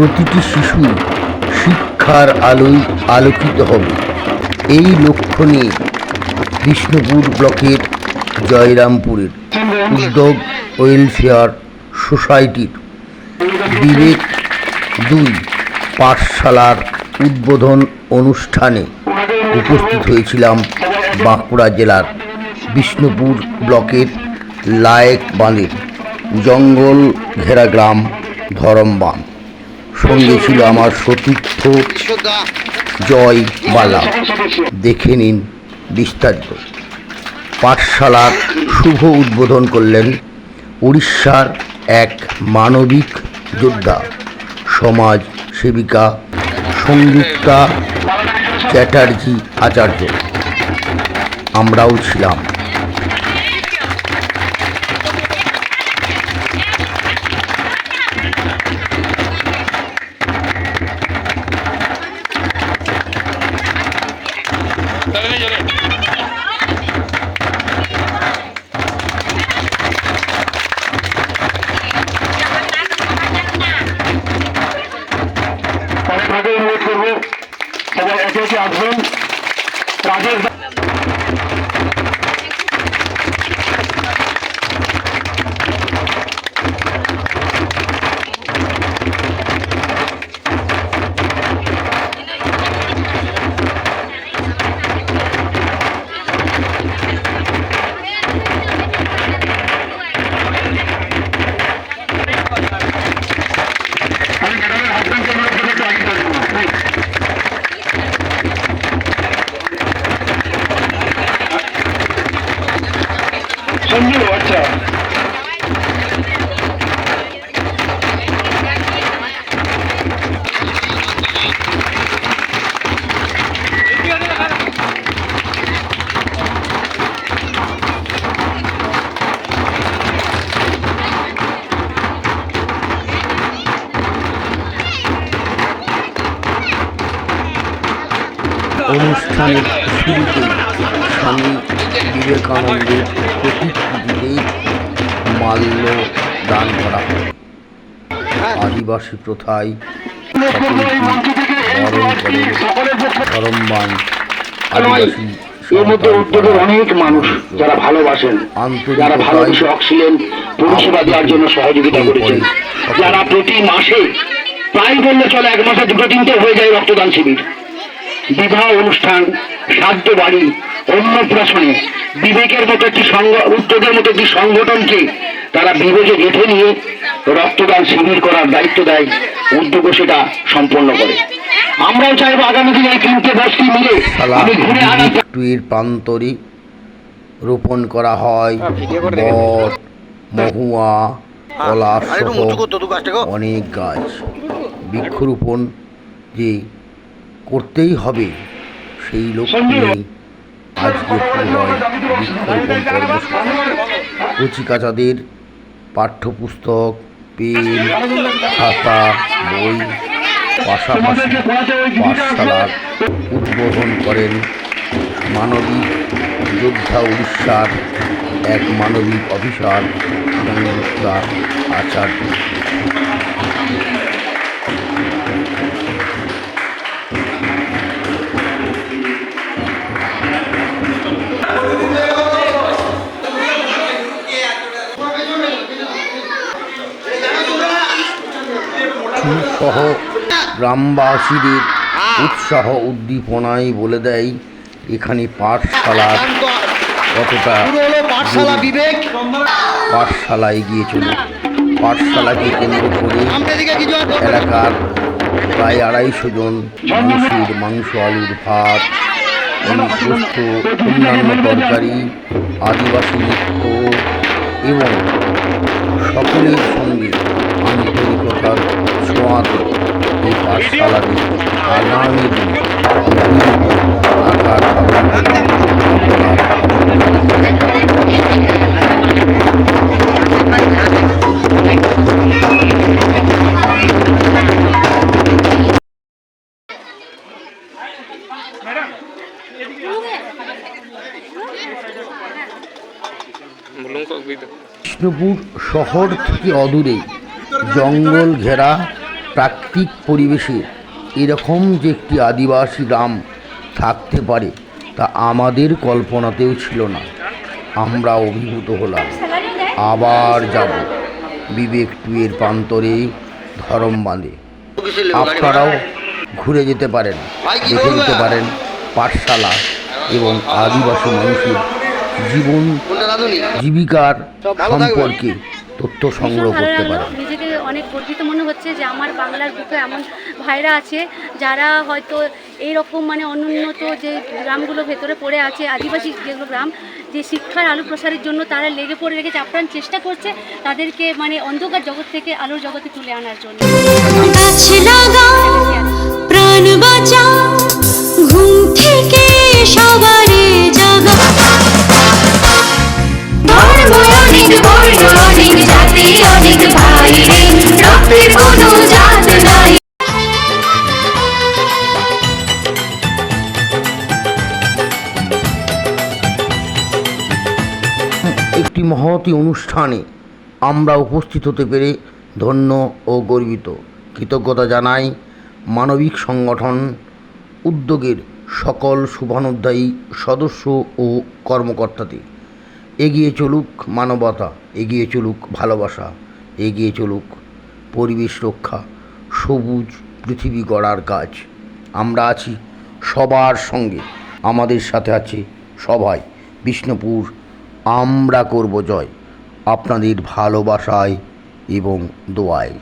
প্রতিটি শিশু শিক্ষার আলোয় আলোকিত হবে। এই লক্ষ্য নিয়ে কৃষ্ণপুর ব্লকের জয়রামপুরের উদ্যোগ ওয়েলফেয়ার সোসাইটির বিবেক দুই পাঠশালার উদ্বোধন অনুষ্ঠানে উপস্থিত হয়েছিলাম বাঁকুড়া জেলার বিষ্ণুপুর ব্লকের লায়েক বাঁধের জঙ্গল ঘেরা গ্রাম ধরমবান সঙ্গে ছিল আমার সতীর্থ। জয় বালা। দেখে নিন বিস্তারিত। পাঠশালার শুভ উদ্বোধন করলেন উড়িষ্যার এক মানবিক যোদ্ধা, সমাজ সেবিকা, সংযুক্তা চ্যাটার্জি আচার্য। আমরাও ছিলাম। একে সঞ্জু আচ্ছা অনুষ্ঠানের শুরুতে স্বামী বিবেকানন্দের প্রতিকৃতিতে মাল্য দান করা হয় আদিবাসী প্রথায়। আদিবাসী এর মধ্যে উদ্যোগের অনেক মানুষ যারা ভালোবাসেন যারা ভালোবেসে অক্সিজেন পরিষেবা দেওয়ার জন্য সহযোগিতা করেছেন যারা প্রতি মাসে প্রায় বললে চলে এক মাসে দুটো তিনটে হয়ে যায় রক্তদান শিবির বিবাহ অনুষ্ঠান শ্রাদ্ধ বাড়ি অন্নপ্রাশনে বিবেকের মতো একটি উদ্যোগের মতো একটি সংগঠনকে তারা বিবেকে গেঁথে নিয়ে রক্তদান শিবির করার দায়িত্ব দেয় উদ্যোগ সেটা সম্পন্ন করে। আমরাও চাইব আগামী দিনে এই তিনটে বস্তি মিলে আমি ঘুরে আনার টুইর প্রান্তরে রোপণ করা হয়। বট মহুয়া পলাশ সহ অনেক গাছ। বৃক্ষরোপণ যে করতেই হবে। সেই লক্ষ্য নিয়েই আজকে শুরু হয় বৃক্ষরোপণ কচিকাচাদের পাঠ্যপুস্তক পেন খাতা বই পাশাপাশি পাঠশালার উদ্বোধন করেন মানবিক যোদ্ধা উড়িষ্যার এক মানবিক অফিসার সংযুক্তা আচার্য। সহ গ্রামবাসীদের উৎসাহ উদ্দীপনায় বলে দেয় এখানে পাঠশালা কতটা পাঠশালা এগিয়ে চলে পাঠশালাকে কেন্দ্র করে এলাকার প্রায় আড়াইশো জন মানুষের মাংস আলুর ভাত অন্যান্য তরকারি আদিবাসী নৃত্য এবং সকলের সঙ্গে আন্তরিকতার ছোঁয়াতে এই পাঠশালাতে আগামী দিনে আকার বিষ্ণুপুর শহর থেকে অদূরে জঙ্গল ঘেরা প্রাকৃতিক পরিবেশে এরকম যে একটি আদিবাসী গ্রাম থাকতে পারে, তা আমাদের কল্পনাতেও ছিল না। আমরা অভিভূত হলাম। আবার যাব। বিবেক টুয়ের প্রান্তরে ধরম বাঁধে। আপনারাও ঘুরে যেতে পারেন, দেখে যেতে পারেন পাঠশালা এবং আদিবাসী মানুষের জীবন জীবিকার সম্পর্কে তথ্য সংগ্রহ করতে পারেন নিজেকে অনেক গর্বিত মনে হচ্ছে যে আমার বাংলার বুকে এমন ভাইরা আছে যারা হয়তো এই রকম মানে অনুন্নত যে গ্রামগুলো ভেতরে পড়ে আছে আদিবাসী যেগুলো গ্রাম যে শিক্ষার আলো প্রসারের জন্য তারা লেগে পড়ে রেখেছে আপ্রাণ চেষ্টা করছে তাদেরকে মানে অন্ধকার জগৎ থেকে আলোর জগতে তুলে আনার জন্য। প্রাণ বাঁচাও ঘুম থেকে সবারে একটি মহতী অনুষ্ঠানে আমরা উপস্থিত হতে পেরে ধন্য ও গর্বিত। কৃতজ্ঞতা জানাই মানবিক সংগঠন উদ্যোগের সকল শুভানুধ্যায়ী সদস্য ও কর্মকর্তাদের। এগিয়ে চলুক মানবতা, এগিয়ে চলুক ভালোবাসা, এগিয়ে চলুক পরিবেশ রক্ষা, সবুজ পৃথিবী গড়ার কাজ। আমরা আছি সবার সঙ্গে। আমাদের সাথে আছে সবাই। বিষ্ণুপুর, আমরা করব জয়। আপনাদের ভালোবাসায় এবং দোয়ায়।